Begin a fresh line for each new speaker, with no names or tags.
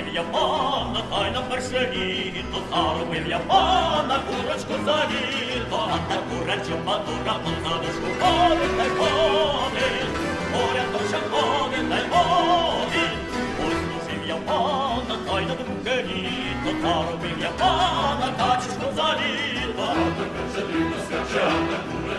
Служив я пана, хай на перше літо заробив я пана, курочку за літо, а та курочка матура позадушку ходить та й ходить, порядок ще ходить та й ходить. Ось служив я пана, хай на друге літо, заробив я пана, качечку за літо. Порядок ще ходить та й ходить,